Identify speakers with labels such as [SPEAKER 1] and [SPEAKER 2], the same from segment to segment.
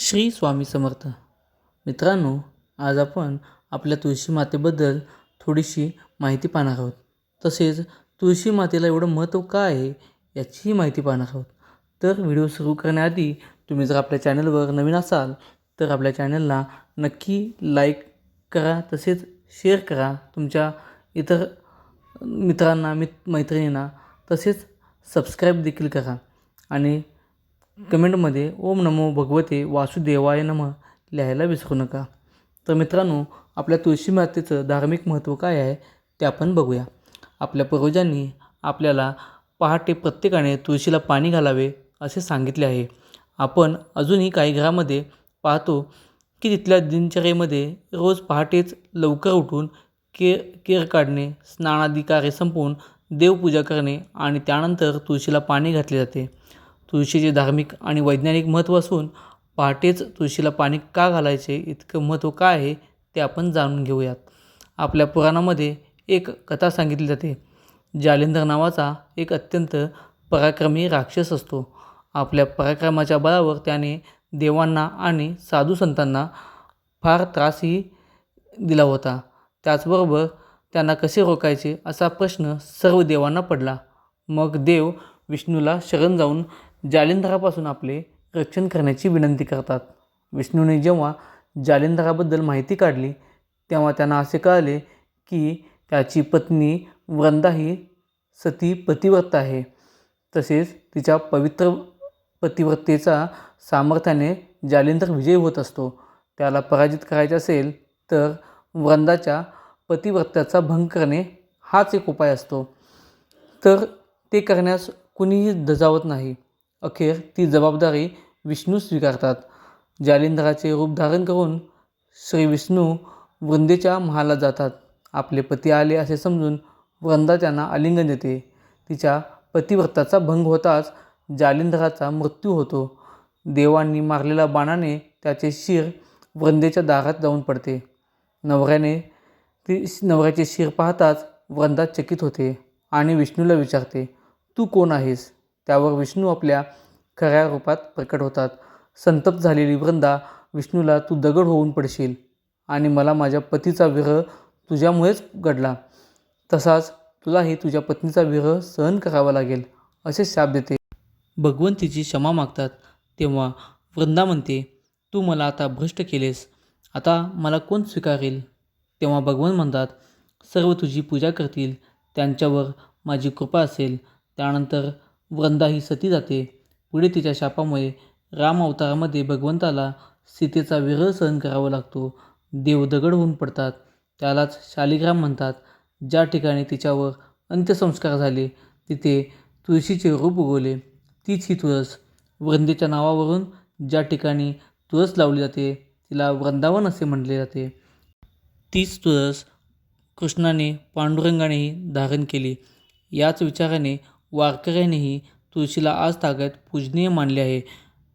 [SPEAKER 1] श्री स्वामी समर्थ. मित्रांनो आज आपण आपल्या तुळशी मातेबद्दल थोडीशी माहिती पाहणार आहोत. तसेच तुळशी मातेला एवढं महत्त्व का आहे याचीही माहिती पाहणार आहोत. तर व्हिडिओ सुरू करण्याआधी तुम्ही जर आपल्या चॅनलवर नवीन असाल तर आपल्या चॅनलला नक्की लाईक करा तसेच शेअर करा. तुमच्या इतर मित्रांना मित मैत्रिणींना तसेच सबस्क्राईब देखील करा. आणि कमेंटमध्ये ओम नमो भगवते वासुदेवाय नम लिहायला विसरू नका. तर मित्रांनो आपल्या तुळशी मातेचं धार्मिक महत्त्व काय आहे ते आपण बघूया. आपल्या पूर्वजांनी आपल्याला पहाटे प्रत्येकाने तुळशीला पाणी घालावे असे सांगितले आहे. आपण अजूनही काही घरामध्ये पाहतो की तिथल्या दिनचर्येमध्ये रोज पहाटेच लवकर उठून केर केर काढणे स्नानादी कार्य संपवून देवपूजा करणे आणि त्यानंतर तुळशीला पाणी घातले जाते. तुळशीचे धार्मिक आणि वैज्ञानिक महत्त्व असून पहाटेच तुळशीला पाणी का घालायचे इतकं महत्त्व काय आहे ते आपण जाणून घेऊयात. आपल्या पुराणामध्ये एक कथा सांगितली जाते. जालिंदर नावाचा एक अत्यंत पराक्रमी राक्षस असतो. आपल्या पराक्रमाच्या बळावर त्याने देवांना आणि साधू संतांना फार त्रासही दिला होता. त्याचबरोबर त्यांना कसे रोखायचे असा प्रश्न सर्व देवांना पडला. मग देव विष्णूला शरण जाऊन जालिंधरापासून आपले रक्षण करण्याची विनंती करतात. विष्णूने जेव्हा जालिंधराबद्दल माहिती काढली तेव्हा त्यांना असे कळले की त्याची पत्नी वृंदा ही सती पतिव्रत आहे. तसेच तिच्या पवित्र पतिव्रतेचा सामर्थ्याने जालिंधर विजयी होत असतो. त्याला पराजित करायचे असेल तर वृंदाच्या पतिव्रत्याचा भंग करणे हाच एक उपाय असतो. तर ते करण्यास कुणीही धजावत नाही. अखेर ती जबाबदारी विष्णू स्वीकारतात. जालिंधराचे रूप धारण करून श्री विष्णू वृंदेच्या महालात जातात. आपले पती आले असे समजून वृंदा त्यांना आलिंगन देते. तिच्या पतिव्रताचा भंग होताच जालिंधराचा मृत्यू होतो. देवांनी मारलेल्या बाणाने त्याचे शिर वृंदेच्या दारात जाऊन पडते. नवऱ्याने ती नवऱ्याचे शिर पाहताच वृंदा चकित होते आणि विष्णूला विचारते तू कोण आहेस? त्यावर विष्णू आपल्या खऱ्या रूपात प्रकट होतात. संतप्त झालेली वृंदा विष्णूला तू दगड होऊन पडशील आणि मला माझ्या पतीचा विरह तुझ्यामुळेच घडला. तसाच तुलाही तुझ्या पत्नीचा विरह सहन करावा लागेल असे शाप देते. भगवंतीची क्षमा मागतात. तेव्हा वृंदा म्हणते तू मला आता भ्रष्ट केलेस. आता मला कोण स्वीकारेल? तेव्हा भगवान म्हणतात सर्व तुझी पूजा करतील. त्यांच्यावर माझी कृपा असेल. त्यानंतर वृंदा ही सती जाते. पुढे तिच्या शापामुळे राम अवतारामध्ये भगवंताला सीतेचा विरह सहन करावा लागतो. देव दगड होऊन पडतात. त्यालाच शालिग्राम म्हणतात. ज्या ठिकाणी तिच्यावर अंत्यसंस्कार झाले तिथे तुळशीचे रूप उगवले. तीच ही तुळस. वृंदेच्या नावावरून ज्या ठिकाणी तुळस लावली जाते तिला वृंदावन असे म्हटले जाते. तीच तुळस कृष्णाने पांडुरंगानेही धारण केली. याच विचाराने वारकऱ्यांनीही तुळशीला आज तागत पूजनीय मानले आहे.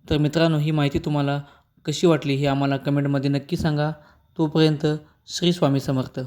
[SPEAKER 1] तर मित्रांनो ही माहिती तुम्हाला कशी वाटली हे आम्हाला कमेंटमध्ये नक्की सांगा. तोपर्यंत श्री स्वामी समर्थ.